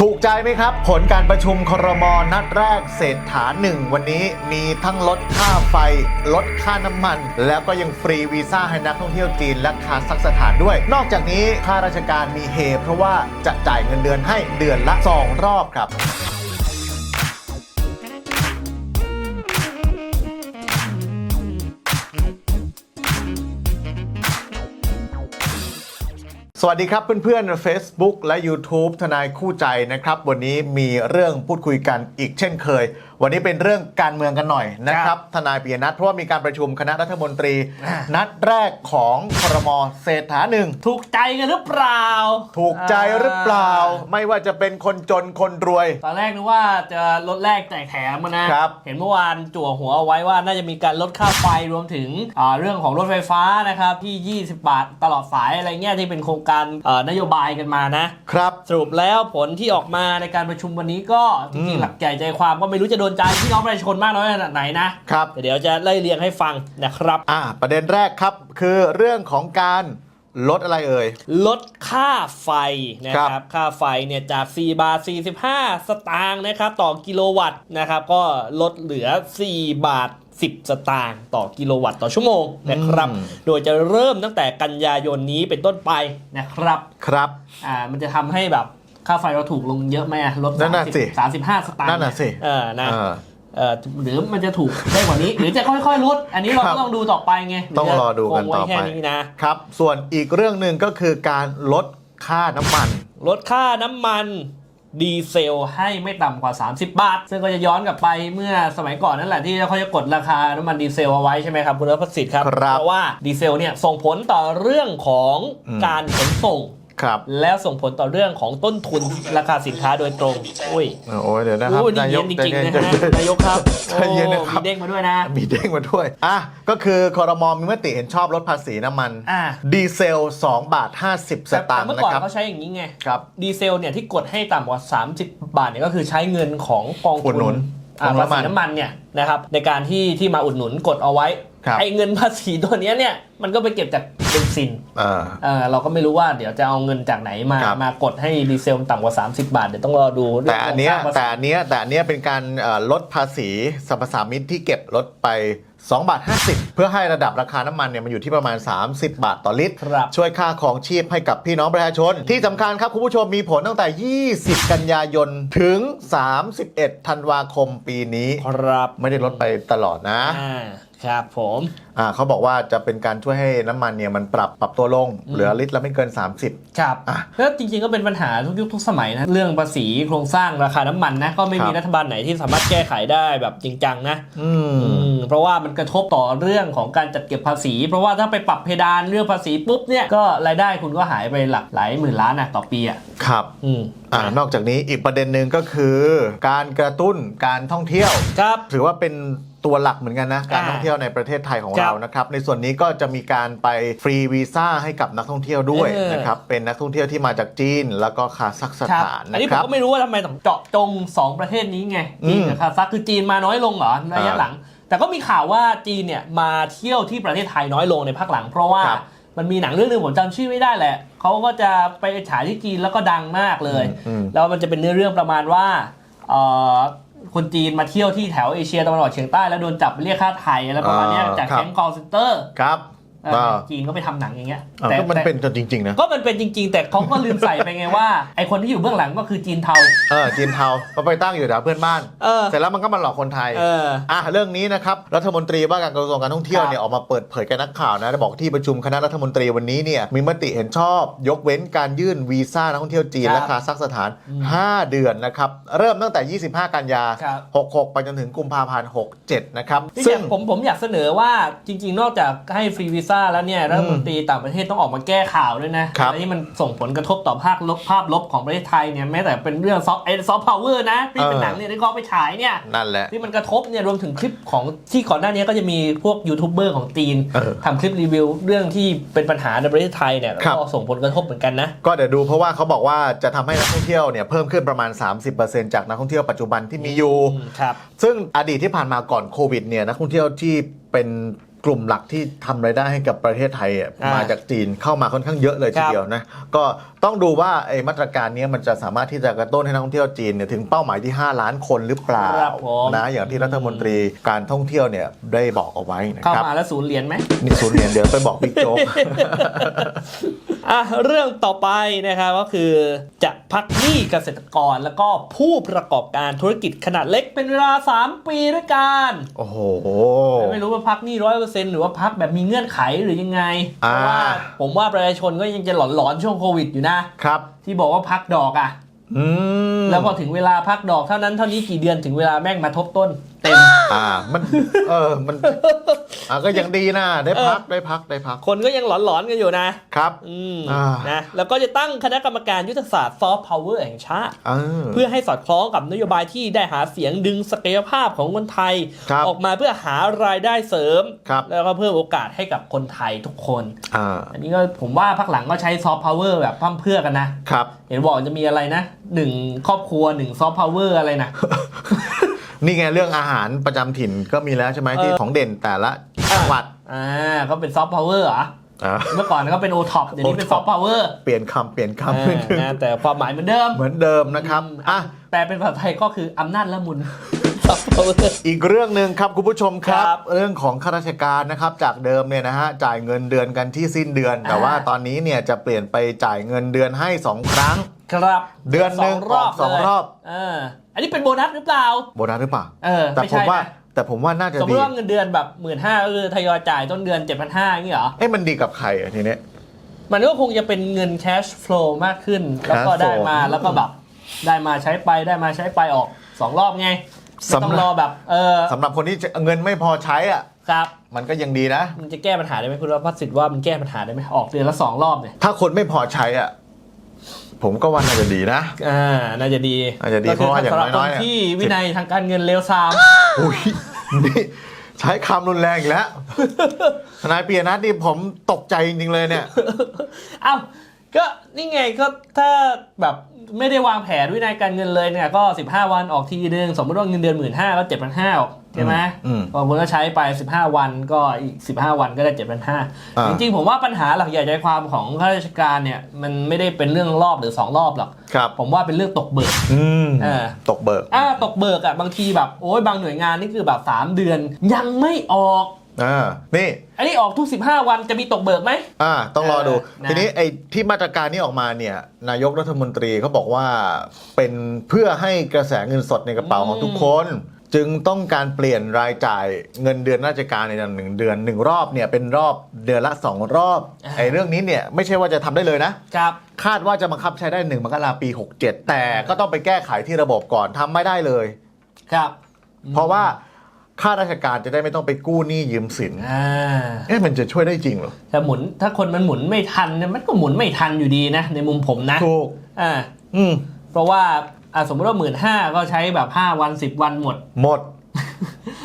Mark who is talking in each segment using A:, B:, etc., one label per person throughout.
A: ถูกใจไหมครับ ผลการประชุมครมนัดแรกเศรษฐาหนึ่งวันนี้มีทั้งลดค่าไฟ ลดค่าน้ำมัน แล้วก็ยังฟรีวีซ่าให้นักท่องเที่ยวจีนและคาซัคสถานด้วย นอกจากนี้ข้าราชการมีเฮเพราะว่าจะจ่ายเงินเดือนให้เดือนละ 2 รอบครับ วัสดีครับเพื่อนๆ Facebook และ YouTube ทนายคู่ใจนะครับ วันนี้มีเรื่องพูดคุยกันอีกเช่นเคย วันนี้เป็นเรื่องการเมืองกันหน่อยนะครับทนายปียนัทเพราะว่ามีการประชุมคณะรัฐมนตรี
B: อ่า
A: นัดแรกของครมเศรษฐาหนึ่ง
B: ถูกใจกันหรือเปล่า
A: ถูกใจหรือเปล่า ไม่ว่าจะเป็นคนจนคนรวย
B: ตอนแรกนึกว่าจะลดแรกแจกแถมมานะ ครับ เห็นเมื่อวานจั่วหัวเอาไว้ว่าน่าจะมีการลดค่าไฟรวมถึงอ่าเรื่องของรถไฟฟ้านะครับที่ 20 บาทตลอดสายอะไรเงี้ยที่เป็นโครงการเอ่อนโยบายกันมานะ
A: ครับ
B: สรุปแล้วผลที่ออกมาในการประชุมวันนี้ก็จ
A: อื
B: ริง
A: ม
B: ๆหลักใหญ่ใจความก็ไม่รู้จะโดนใจพี่น้องประชาชนมากน้อยขนาดไหนนะครับแต่เดี๋ยวจะไล่เรียงให้ฟังนะครับ
A: อ่าประเด็นแรกครับคือเรื่องของการลดอะไรเอ่ย
B: ลดค่าไฟนะค
A: ครั
B: รับบค่าไฟเนี่ยจาก 4 บาท 45 สตางค์นะครับ ต่อกิโลวัตต์นะครับ ก็ลดเหลือ 4 บาท 10 สตางค์ต่อกิโลวัตต์ต่อชั่วโมงนะครับ
A: อืม
B: โดยจะเริ่มตั้งแต่กันยายนนี้เป็นต้นไปนะครับ
A: ครับ
B: อ่า มันจะทำให้แบบ ค่าไฟเราถูกลงเยอะไหมอะลด
A: นั่นน่ะสิ
B: สามสิบห้าสตางค์
A: นั่นน่ะสิ
B: เออนะ
A: เออ
B: เออหรือมันจะถูกได้กว่านี้ หรือจะค่อยๆลดอันนี้เรา
A: ครั
B: ก็
A: บ
B: ต้องดูต่อไปไง
A: ต้องรอดูกัน
B: หรืจะคง
A: ต่อ
B: ไว้แค่
A: ไป
B: นี้นะ
A: ครับ ส่วนอีกเรื่องหนึ่งก็คือการลดค่าน้ำมัน
B: ลดค่าน้ำมันดีเซลให้ไม่ต่ำกว่า 30 บาท ซึ่งก็จะย้อนกลับไปเมื่อสมัยก่อนนั่นแหละที่เขาจะกดราคาน้ำมันดีเซลเอาไว้ใช่ไหมครับ คุณรัฐสิทธิ์ครับ
A: ครับ
B: เพราะว่าดีเซลเนี่ยส่งผลต่อเรื่องของ
A: อืม
B: การขนส่ง
A: ครับ
B: แล้วส่งผลต่อเรื่องของต้นทุนราคาสินค้าโดยตรงอุ้ย
A: โอ้ยเดี๋ยวนะครับ
B: อู้นี่
A: นาย
B: เย็
A: ก
B: นจริงๆนะ
A: ใจ
B: ฮะ
A: เย็นๆ
B: นายกครับ
A: ใจเย็นนะครับ
B: โอ้มีเด้งมาด้วยนะ
A: มีเด้งมาด้วยอะก็คือคอรมอมีมติเห็นชอบลดภาษีน้ำมัน
B: อ่า
A: ดีเซล2บาท50 สตางค์
B: เมื่อ
A: นะ
B: ก่อน
A: ครับ
B: เขาใช้อย่างนี้ไง
A: ครับ
B: ดีเซลเนี่ยที่กดให้ต่ำกว่า 30 บาทเนี่ยก็คือใช้เงินของกอง
A: อุ
B: ทุ
A: ดหนุน
B: อ่า
A: ของ
B: ภา
A: น้ำมัน
B: ษีน้ำมันเนี่ยนะครับในการที่ที่มาอุดหนุนกดเอาไว้
A: ครับ
B: ไอ้เงินภาษีตัวเนี้ยเนี่ยมันก็ไปเก็บจากเบนซิน
A: เออ
B: เออเราก็ไม่รู้ว่าเดี๋ยวจะเอาเงินจากไหนมา
A: ครับ
B: มากดให้ดีเซลต่ำกว่า 30 บาทเดี๋ยวต้องรอดูรื่
A: แต่อันเนี้ย
B: โครงสร้างภาษี
A: แต่อันเนี้ยแต่อันเนี้ยเป็นการเอ่อลดภาษีสรรพสามิตที่เก็บลดไป2บาท50 เพื่อให้ระดับราคาน้ำมันเนี่ยมันอยู่ที่ประมาณ 30 บาทต่อลิตร
B: ครับ
A: ช่วยค่าของชีพให้กับพี่น้องประชาชน ที่สำคัญครับ คุณผู้ชมมีผลตั้งแต่ 20 กันยายน ถึง 31 ธันวาคมปีนี้
B: ครับ
A: ไม่ได้ลดไปตลอดนะ
B: อ่า ครับผม
A: อ่าเขาบอกว่าจะเป็นการช่วยให้น้ำมันเนี่ยมันปรับปรับตัวลง เหลือลิตรละไม่เกิน 30
B: ครับ
A: อะ
B: แล้วจริงๆก็เป็นปัญหาทุกยุคทุกสมัยนะ เรื่องภาษีโครงสร้างราคาน้ำมันนะ ก็ไม่มี
A: ครับ
B: รัฐบาลไหนที่สามารถแก้ไขได้แบบจริงจังนะ
A: อืม
B: อืมเพราะว่ามันกระทบต่อเรื่องของการจัดเก็บภาษี เพราะว่าถ้าไปปรับเพดานเรื่องภาษีปุ๊บเนี่ยก็รายได้คุณก็หายไปหลักหลายหมื่นล้านนะต่อปีอะ
A: ครับ
B: อืม
A: อ่านอกจากนี้อีกประเด็นหนึ่งก็คือ การกระตุ้นการท่องเที่ยว
B: ครับ
A: ถือว่าเป็น ตัวหลักเหมือนกันนะการ
B: อ่า
A: ท่องเที่ยวในประเทศไทยของ
B: ครับ
A: เรานะครับในส่วนนี้ก็จะมีการไปฟรีวีซ่าให้กับนักท่องเที่ยวด้วย
B: เออ
A: นะครับเป็นนักท่องเที่ยวที่มาจากจีน แล้วก็คาซัคส
B: ครับ
A: ถาน
B: อันนี้
A: นะ
B: ผ
A: ค
B: ม
A: รับ
B: ก็ไม่รู้ว่าทำไมต้องเจาะจง 2 ประเทศนี้ไง
A: อืม
B: จีนกับคาซัคคือจีนมาน้อยลงเหรอระยะ
A: อ่า
B: หลัง แต่ก็มีข่าวว่าจีนเนี่ยมาเที่ยวที่ประเทศไทยน้อยลงในภาคหลัง เพราะว่า
A: ครับ
B: มันมีหนังเรื่องหนึงผมจำชื่อไม่ได้แหละเขาก็จะไปฉายที่จีนแล้วก็ดังมากเลย
A: อืม
B: แล้วมันจะเป็นเนื้อเรื่องประมาณว่าเอ่อ คนจีนมาเที่ยวที่แถวเอเชียตะวันออกเฉียงใต้แล้วโดนจับไปเรียกค่าไทยอะไรประมาณเนี้ย
A: อ่า
B: จาก
A: ครับ
B: แก๊ง call center
A: ครับ
B: เออ
A: อ่า
B: จีนก็ไปทำหนังอย่างเงี้ย
A: อ่าก็มันเป็นกันจริง ๆ นะ
B: ก็มันเป็นจริง ๆ แต่เขาก็ลืมใส่ไปไงว่าไอคนที่อยู่เบื้องหลังก็คือจีนเทา
A: เออจีนเทาก็ไปตั้งอยู่แถวเพื่อนบ้าน
B: เออ
A: เสร็จแล้วมันก็มาหลอกคนไทย
B: เออ
A: อะเรื่องนี้นะครับรัฐมนตรีว่าการกระทรวงการท่องเที่ยว
B: ครับ
A: เนี่ยออกมาเปิดเผยกับนักข่าวนะบอกที่ประชุมคณะรัฐมนตรีวันนี้เนี่ยมีมติเห็นชอบ ยกเว้นการยื่นวีซ่านักท่องเที่ยวจีน
B: ครับ
A: และคาซัคสถาน
B: อืม
A: 5เดือนนะครับ เริ่มตั้งแต่ 25 กันยา
B: ครับ
A: 66 ไปจนถึงกุมภาพันธ์ 67 นะครับ
B: ซึ่
A: ซึ่
B: ง
A: ง
B: ผมผมอยากเสนอว่าจริง ๆ นอกจากให้ฟรีวีซ่าแล้วเนี่ยรัฐมนตรีต่างประเทศต้องออกมาแก้ข่าวด้วยนะครับอะไรที่มันส่งผลกระทบต่อภาคลบภาพลบของประเทศไทยเนี่ยแม้แต่เป็นเรื่องซอฟต์ไอซอฟต์พาวเวอร์นะที่เป็น
A: เออ
B: หนังเนี่ยที่เขาเอาไปฉายเนี่ย
A: นั่นแหละ
B: ที่มันกระทบเนี่ยรวมถึงคลิปของที่ก่อนหน้านี้ก็จะมีพวกยูทูบเบอร์ของจีน
A: เออ
B: ทำคลิปรีวิวเรื่องที่เป็นปัญหาในประเทศไทยเนี่ย
A: ครับ
B: ก็ส่งผลกระทบเหมือนกันนะ
A: ก็เดี๋ยวดูเพราะว่าเขาบอกว่าจะทำให้นักท่องเที่ยวเนี่ยเพิ่มขึ้นประมาณ 30%จากนักท่องเที่ยวปัจจุบันที่มีอยู่
B: ครับ
A: ซึ่งอดีตที่ผ่านมาก่อนโควิดเนี่ยนักท่องเที่ยวที่เป็น กลุ่มหลักที่ทำรายได้ให้กับประเทศไทยอะ
B: อ่าม
A: มาจากจีนเข้ามาค่อนข้างเยอะเลย
B: ครั
A: ที
B: บ
A: เดียวนะก็ต้องดูว่าไอ้มาตรการเนี้ยมันจะสามารถที่จะกระตุ้นให้นักท่องเที่ยวจีนเนี่ยถึงเป้าหมายที่ 5 ล้านคนหรือเปล่า
B: ครับผม
A: นะอย่างที่รัฐมนตรีการท่องเที่ยวเนี่ยได้บอกเอาไว้นะ
B: เข้า
A: ครับ
B: มาแล้วศูนย์เหรียญไหม
A: นี่ศูนย์เหรียญเดี๋ยวไปบอกบิ๊กโจ๊ก
B: อะเรื่องต่อไปนะครับก็คือจะพักหนี้เกษตรกรแล้วก็ผู้ประกอบการธุรกิจขนาดเล็กเป็นเวลา 3 ปีด้วยกัน
A: โอ้โห
B: ไม่รู้ว่าพักหนี้ร้อยเปอร์เซ็นต์หรือว่าพักแบบมีเงื่อนไขหรือยังไงเพ
A: อ่า
B: ราะว่าผมว่าประชาชนก็ยังจะหลอนๆช่วงโควิดอยู่นะ
A: ครับ
B: ที่บอกว่าพักดอกอะ
A: อืม
B: แล้วพอถึงเวลาพักดอกเท่านั้นเท่านี้กี่เดือนถึงเวลาแม่งมาทบต้น เต็ม
A: อ่ามัน เออมันอ่าก็ยังดีนะได้พักได้พักได้พัก
B: คนก็ยังหลอนๆกันอยู่นะ
A: ครับ
B: อืม
A: อ่า
B: นะแล้วก็จะตั้งคณะกรรมการยุทธศาสตร์ซอฟต์พาวเวอร์แห่งชาติ
A: เออ
B: เพื่อให้สอดคล้องกับนโยบายที่ได้หาเสียงดึงศักยภาพของคนไทย
A: ครับ
B: ออกมาเพื่อหารายได้เสริม
A: ครับ
B: แล้วก็เพิ่มโอกาสให้กับคนไทยทุกคน
A: อ่า
B: อันนี้ก็ผมว่าพักหลังก็ใช้ซอฟต์พาวเวอร์แบบพร่ำเพรื่อกันนะ
A: ครับ
B: เห็นบอกจะมีอะไรนะ หนึ่งครอบครัวหนึ่งซอฟต์พาวเวอร์อะไรนะ
A: นี่ไงเรื่องอาหารประจำถิ่นก็มีแล้วใช่ไหมที่
B: เออ
A: ของเด่นแต่ละจังหวัด
B: อ่าก็เป็นซอฟต์พาวเวอร์เหรอ
A: อ่า
B: เมื่อก่อนก็เป็นโอท็อปเดี๋ยวนี้เป็นซอฟต์พาวเวอร์
A: เปลี่ยนคำเปลี่ยนคำนิดนึง
B: แต่ความหมายเหมือนเดิม
A: เหมือนเดิมนะครับอะ
B: แปลเป็นภาษาไทยก็คืออำนาจละมุน ซอฟต์พาวเวอร์
A: อีกเรื่องหนึ่งครับคุณผู้ชมครับ
B: ครับ
A: เรื่องของข้าราชการนะครับจากเดิมเนี่ยนะฮะจ่ายเงินเดือนกันที่สิ้นเดือน แต่
B: อ่า
A: ว่า ตอนนี้เนี่ยจะเปลี่ยนไปจ่ายเงินเดือนให้ 2 ครั้ง
B: ครับ
A: เดือนหนึ่ง
B: รอบ
A: ออกสอง
B: เลย
A: รอบ
B: เอออันนี้เป็นโบนัสหรือเปล่า
A: โบนัสหรือเปล่า
B: เออ
A: แต่
B: ไม่
A: ผม
B: ใช่
A: ว่า
B: นะ
A: แต่ผมว่าน่าจะ
B: สมม
A: ดี
B: ติว่าเงินเดือนแบบหมื่นห้าก็คือทยอยจ่ายต้นเดือนเจ็ดพันห้าอย่างนี้เหรอ
A: เอ้ยมันดีกับใครอะทีเนี้ย
B: มันก็คงจะเป็นเงิน cash flow มากขึ้น แล้วก็
A: Cash flow
B: ได้มาแล้วก็แบบได้มาใช้ไปได้มาใช้ไปออกสองรอบไงไม่ต้องรอแบบ เออ
A: สำหรับคนที่จะเงินไม่พอใช้อะ
B: ครับ
A: มันก็ยังดีนะ
B: มันจะแก้ปัญหาได้ไหมคุณรพัฒน์สิทธิ์ว่ามันแก้ปัญหาได้ไหมออกเดือนละสองรอบเนี่ย
A: ถ้าคนไม่พอใช้อะ ผมก็ว่าน่าจะดีนะ
B: อ่าน่าจะดี
A: น่าจะดี
B: ก็คื
A: เพราะว่าอย่าง
B: สำหรับ
A: น้
B: ค
A: อย
B: น
A: ๆเนี่ย
B: ที่วินัยทางการเงินเลวทราม
A: อุ้ยนี่ใช้คำรุนแรงอีกแล้วทนายเปียนัทนี่ผมตกใจจริงๆเลยเนี่ย
B: เอ้าก็นี่ไงก็ถ้าแบบไม่ได้วางแผนวินัยการเงินเลยเนี่ยก็ 15 วันออกทีนึงสมมติว่าเงินเดือนหมื่นห้าก็เจ็ดพันห้าออก ใช่ไหม
A: อืม
B: พอคุณก็ใช้ไป 15 วันก็อีก 15 วันก็ได้
A: อ่า
B: 7,500จริงๆ ผมว่าปัญหาหลักใหญ่ใจความของข้าราชการเนี่ย มันไม่ได้เป็นเรื่องรอบหรือ 2 รอบหรอก
A: ครับ
B: ผมว่าเป็นเรื่องตกเบิก
A: อืม
B: เออ
A: ตกเบิก
B: อ่าตกเบิกอะบางทีแบบโอ้ยบางหน่วยงานนี่คือแบบ 3 เดือนยังไม่ออก
A: อ่านี่
B: อันนี้ออกทุก 15 วันจะมีตกเบิกไหม
A: อ่า ต้องรอดู
B: เออนะ
A: ทีนี้ไอ้ที่มาตรการนี้ออกมาเนี่ย นายกรัฐมนตรีเขาบอกว่าเป็นเพื่อให้กระแสเงินสดในกระเป๋าของทุกคน จึงต้องการเปลี่ยนรายจ่ายเงินเดือนราชการในหนึ่งเดือนหนึ่งรอบเนี่ยเป็นรอบเดือนละสองรอบไอ้เรื่องนี้เนี่ยไม่ใช่ว่าจะทำได้เลยนะ
B: ครับ
A: คาดว่าจะบังคับใช้ได้1มกราปี 67 แต่ก็ต้องไปแก้ไขที่ระบบก่อนทำไม่ได้เลย
B: ครับ
A: เพราะว่าข้าราชการจะได้ไม่ต้องไปกู้หนี้ยืมสิน
B: อ่า
A: เอ๊ะมันจะช่วยได้จริงเหรอ
B: ถ้าหมุน ถ้าคนมันหมุนไม่ทันเนี่ยมันก็หมุนไม่ทันอยู่ดีนะ ในมุมผมนะ
A: ถูก
B: อ่า
A: อืม
B: เพราะว่า อะสมมติว่าหมื่นห้าก็ใช้แบบ5วัน10วันหมด
A: หมด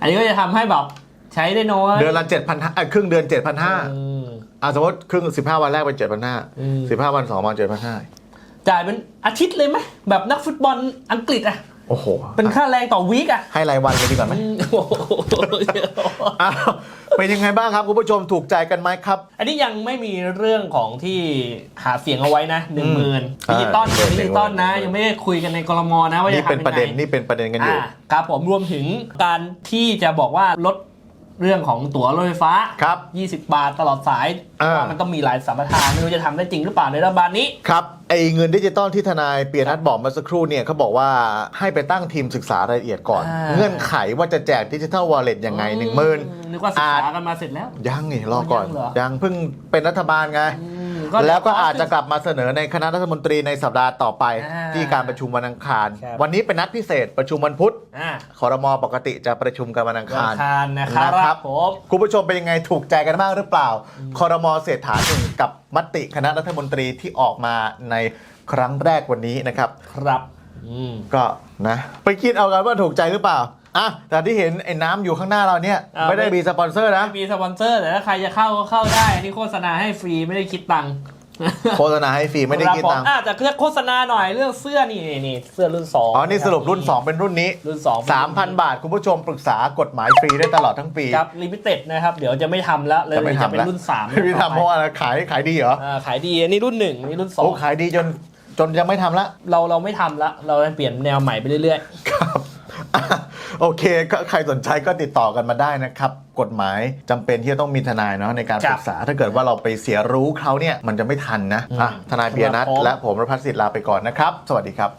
B: อันนี้ก็จะทำให้แบบใช้ได้น้อย
A: เดือนละ7,000อะครึ่งเดือน7,500
B: อืม
A: อะสมมติครึ่ง15วันแรกเป็น
B: อืม
A: 7,500 15วัน2วัน7,500
B: จ่ายเป็นอาทิตย์เลยไหมแบบนักฟุตบอลอังกฤษอะ
A: โอ้โห
B: เป็นค่าแรงต่อวีคอะ
A: ให้รายวันเลยดีกว่าไหม
B: อืมโอ้โห
A: อ้าวเป็นยังไงบ้างครับคุณผู้ชมถูกใจกันไหมครับ
B: อันนี้ยังไม่มีเรื่องของที่หาเสียงเอาไว้นะหนึ่งหมื่น
A: อ่า
B: ดิจิตอล
A: หนึ่งหมื่น
B: ดิจิตอลนะ ยังไม่ได้คุยกันในกรมนะว่า
A: นี่
B: จะทำ
A: เป็น
B: ยัง
A: ประเด็น
B: ไง
A: นี่เป็นประเด็นกันอยู่
B: อ่าครับผมรวมถึงการที่จะบอกว่าลดเรื่องของตั๋วรถไฟฟ้า
A: ครับ
B: 20 บาทตลอดสาย
A: อ่า
B: ว่ามันต้องมีหลายสัมปทานไม่รู้จะทำได้จริงหรือเปล่าในรัฐบาลนี้
A: ครับไอ เงินดิจิตอลที่ทนายเปียนัทบอกเมื่อสักครู่เนี่ยเขาบอกว่าให้ไปตั้งทีมศึกษารายละเอียดก่อน
B: อ่า
A: เงื่อนไขว่าจะแจกดิจิทัลวอลเล็ตยังไงหนึ่งหมื่น
B: นึกว่าศึกษากันมาเสร็จแล้ว
A: ยังนี่รอก่อน
B: ยังเหรอ
A: ยังเพิ่งเป็นรัฐบาลไง
B: อื ม
A: แล้วก็อาจจะกลับมาเสนอในคณะรัฐมนตรีในสัปดาห์ต่อไป
B: อ่า
A: ที่การประชุมวันอังคาร
B: ครับ
A: วันนี้เป็นนัดพิเศษประชุมวันพุธ
B: อ่า
A: คอรมอปกติจะประชุมกันวันอัง
B: วัน
A: คาร
B: อังคารนะครับ
A: นะครับ
B: ผม
A: คุณผู้ชมเป็นยังไงถูกใจกันบ้างหรือเปล่า คอรมอเศรษฐาหนึ่งกับมติคณะรัฐมนตรีที่ออกมาในครั้งแรกวันนี้นะครับ
B: ครับ อืม
A: ก็นะ ไปคิดเอากันว่าถูกใจหรือเปล่า อะแต่ที่เห็นไอ้น้ำอยู่ข้างหน้าเราเนี่ย
B: อ่า
A: ไม่ได้มีสปอนเซอร์นะ
B: มีสปอนเซอร์แต่ถ้าใครจะเข้าก็เข้าได้อันนี่โฆษณาให้ฟรีไม่ได้คิดตังค์
A: โฆษณาให้ฟรีไม่ได้คิด
B: ครับผ
A: ตังค์
B: อะแต่โฆษณาหน่อยเรื่องเสื้อนี่นี่นี่เสื้อรุ่นสอง
A: อ๋อ นี่สรุปรุ่น 2 เป็นรุ่นนี้
B: รุ่นสอง
A: 3,000 บาท คุณผู้ชมปรึกษากฎหมายฟรีได้ตลอดทั้งปี
B: ครับลิมิเต็ดนะครับเดี๋ยวจะไม่ทำแล้วเลย
A: จะไม่
B: จะ
A: ทำ
B: เป็น
A: แล้ว
B: รุ่นสาม
A: ไม่ทำเพราะว่าอะไรขายขายดีเหรอ
B: อ่าขายดีอันนี้รุ่นหนึ่งอันนี่รุ่นสอ
A: โอ้
B: ง
A: ขายดีจนจนยังไม่ทำละ
B: เราเราไม่ทำละเราจะเปลี่ยนแนวใหม่ไปเรื่อย
A: ครับอะ โอเคก็ใครสนใจก็ติดต่อกันมาได้นะครับ กฎหมายจำเป็นที่จะต้องมีทนายเนาะในการ
B: ครั
A: ป
B: บ
A: รึกษา ถ้าเกิดว่าเราไปเสียรู้เขาเนี่ยมันจะไม่ทันนะอะ
B: อืม
A: ทนายเบียร์นัท
B: ครับผม
A: และผมรพัฒน์ศิษย์ลาไปก่อนนะครับ สวัสดีครับ